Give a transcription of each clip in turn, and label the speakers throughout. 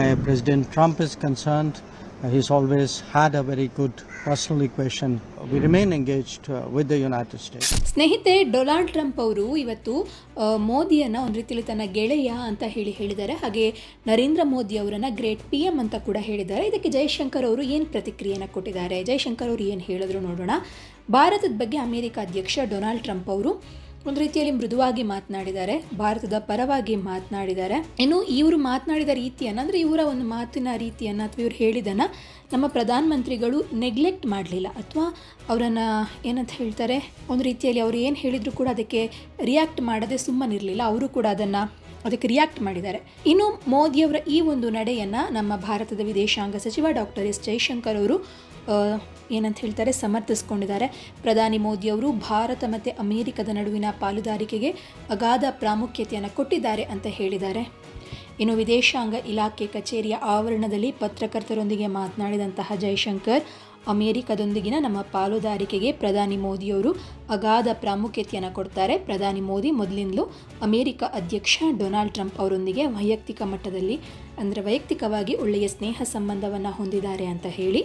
Speaker 1: where President Trump is concerned, uh, he's always had a very good personal equation. We remain engaged uh, with the United States.
Speaker 2: ಸ್ನೇಹಿತೆ Donald Trump ಅವರು ಇವತ್ತು ಮೋದಿಯನ್ನು ಒಂದು ರೀತಿಯಲ್ಲಿ ತನ್ನ ಗೆಳೆಯ ಅಂತ ಹೇಳಿ ಹೇಳಿದ್ದಾರೆ ಹಾಗೆ ನರೇಂದ್ರ ಮೋದಿ ಅವರನ್ನು ಗ್ರೇಟ್ ಪಿ ಎಂ ಅಂತ ಕೂಡ ಹೇಳಿದ್ದಾರೆ ಇದಕ್ಕೆ ಜಯಶಂಕರ್ ಅವರು ಏನು ಪ್ರತಿಕ್ರಿಯೆಯನ್ನು ಕೊಟ್ಟಿದ್ದಾರೆ ಜಯಶಂಕರ್ ಅವರು ಏನು ಹೇಳಿದ್ರು ನೋಡೋಣ ಭಾರತದ ಬಗ್ಗೆ ಅಮೆರಿಕ ಅಧ್ಯಕ್ಷ ಡೊನಾಲ್ಡ್ ಟ್ರಂಪ್ ಅವರು ಒಂದು ರೀತಿಯಲ್ಲಿ ಮೃದುವಾಗಿ ಮಾತನಾಡಿದ್ದಾರೆ, ಭಾರತದ ಪರವಾಗಿ ಮಾತನಾಡಿದ್ದಾರೆ. ಇನ್ನು ಇವರು ಮಾತನಾಡಿದ ರೀತಿಯನ್ನು, ಅಂದರೆ ಇವರ ಒಂದು ಮಾತಿನ ರೀತಿಯನ್ನು ಅಥವಾ ಇವರು ಹೇಳಿದ್ದನ್ನು ನಮ್ಮ ಪ್ರಧಾನಮಂತ್ರಿಗಳು ನೆಗ್ಲೆಕ್ಟ್ ಮಾಡಲಿಲ್ಲ. ಅಥವಾ ಅವರನ್ನು ಏನಂತ ಹೇಳ್ತಾರೆ, ಒಂದು ರೀತಿಯಲ್ಲಿ ಅವರು ಏನು ಹೇಳಿದರೂ ಕೂಡ ಅದಕ್ಕೆ ರಿಯಾಕ್ಟ್ ಮಾಡದೆ ಸುಮ್ಮನಿರಲಿಲ್ಲ. ಅವರು ಕೂಡ ಅದನ್ನು ಅದಕ್ಕೆ ರಿಯಾಕ್ಟ್ ಮಾಡಿದ್ದಾರೆ. ಇನ್ನು ಮೋದಿಯವರ ಈ ಒಂದು ನಡೆಯನ್ನು ನಮ್ಮ ಭಾರತದ ವಿದೇಶಾಂಗ ಸಚಿವ ಡಾಕ್ಟರ್ ಎಸ್ ಜೈಶಂಕರ್ ಅವರು ಏನಂತ ಹೇಳ್ತಾರೆ, ಸಮರ್ಥಿಸ್ಕೊಂಡಿದ್ದಾರೆ. ಪ್ರಧಾನಿ ಮೋದಿಯವರು ಭಾರತ ಮತ್ತು ಅಮೆರಿಕದ ನಡುವಿನ ಪಾಲುದಾರಿಕೆಗೆ ಅಗಾಧ ಪ್ರಾಮುಖ್ಯತೆಯನ್ನು ಕೊಟ್ಟಿದ್ದಾರೆ ಅಂತ ಹೇಳಿದ್ದಾರೆ. ಇನ್ನು ವಿದೇಶಾಂಗ ಇಲಾಖೆ ಕಚೇರಿಯ ಆವರಣದಲ್ಲಿ ಪತ್ರಕರ್ತರೊಂದಿಗೆ ಮಾತನಾಡಿದಂತಹ ಜೈಶಂಕರ್, ಅಮೆರಿಕದೊಂದಿಗಿನ ನಮ್ಮ ಪಾಲುದಾರಿಕೆಗೆ ಪ್ರಧಾನಿ ಮೋದಿಯವರು ಅಗಾಧ ಪ್ರಾಮುಖ್ಯತೆಯನ್ನು ಕೊಡ್ತಾರೆ. ಪ್ರಧಾನಿ ಮೋದಿ ಮೊದಲಿಂದಲೂ ಅಮೆರಿಕ ಅಧ್ಯಕ್ಷ ಡೊನಾಲ್ಡ್ ಟ್ರಂಪ್ ಅವರೊಂದಿಗೆ ವೈಯಕ್ತಿಕ ಮಟ್ಟದಲ್ಲಿ, ಅಂದರೆ ವೈಯಕ್ತಿಕವಾಗಿ ಒಳ್ಳೆಯ ಸ್ನೇಹ ಸಂಬಂಧವನ್ನು ಹೊಂದಿದ್ದಾರೆ ಅಂತ ಹೇಳಿ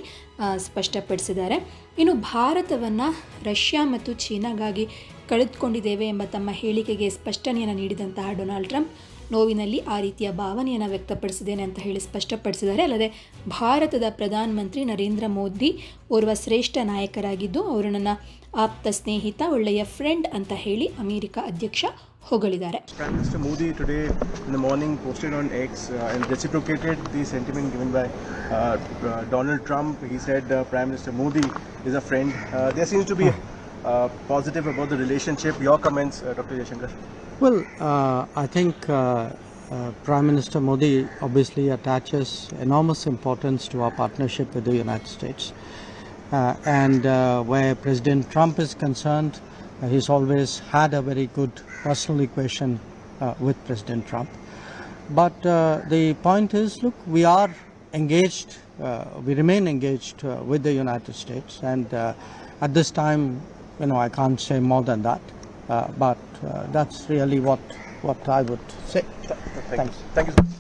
Speaker 2: ಸ್ಪಷ್ಟಪಡಿಸಿದ್ದಾರೆ. ಇನ್ನು ಭಾರತವನ್ನು ರಷ್ಯಾ ಮತ್ತು ಚೀನಾಗಾಗಿ ಕಳೆದುಕೊಂಡಿದ್ದೇವೆ ಎಂಬ ತಮ್ಮ ಹೇಳಿಕೆಗೆ ಸ್ಪಷ್ಟನೆಯನ್ನು ನೀಡಿದಂತಹ ಡೊನಾಲ್ಡ್ ಟ್ರಂಪ್ ನೋವಿನಲ್ಲಿ ಆ ರೀತಿಯ ಭಾವನೆಯನ್ನು ವ್ಯಕ್ತಪಡಿಸಿದ್ದೇನೆ ಅಂತ ಹೇಳಿ ಸ್ಪಷ್ಟಪಡಿಸಿದ್ದಾರೆ. ಅಲ್ಲದೆ ಭಾರತದ ಪ್ರಧಾನ ಮಂತ್ರಿ ನರೇಂದ್ರ ಮೋದಿ ಓರ್ವ ಶ್ರೇಷ್ಠ ನಾಯಕರಾಗಿದ್ದು ಅವರು ನನ್ನ ಆಪ್ತ ಸ್ನೇಹಿತ, ಒಳ್ಳೆಯ ಫ್ರೆಂಡ್ ಅಂತ ಹೇಳಿ ಅಮೆರಿಕ ಅಧ್ಯಕ್ಷ ಹೊಗಳಿದ್ದಾರೆ.
Speaker 3: Prime minister Modi today in the morning posted on X and reciprocated the sentiment given by Donald Trump he said prime minister Modi is a friend they seems to be uh, positive about the relationship. Your comments, uh, Dr. Yashankar?
Speaker 1: Well, uh, I think uh, uh, Prime Minister Modi obviously attaches enormous importance to our partnership with the United States. And where President Trump is concerned, he's always had a very good personal equation with President Trump. But the point is look, we are engaged, we remain engaged with the United States. And at this time, you know, I can't say more than that. Uh, but uh, that's really what, what I would say.
Speaker 3: Thank
Speaker 1: Thanks.
Speaker 3: you. Thank you.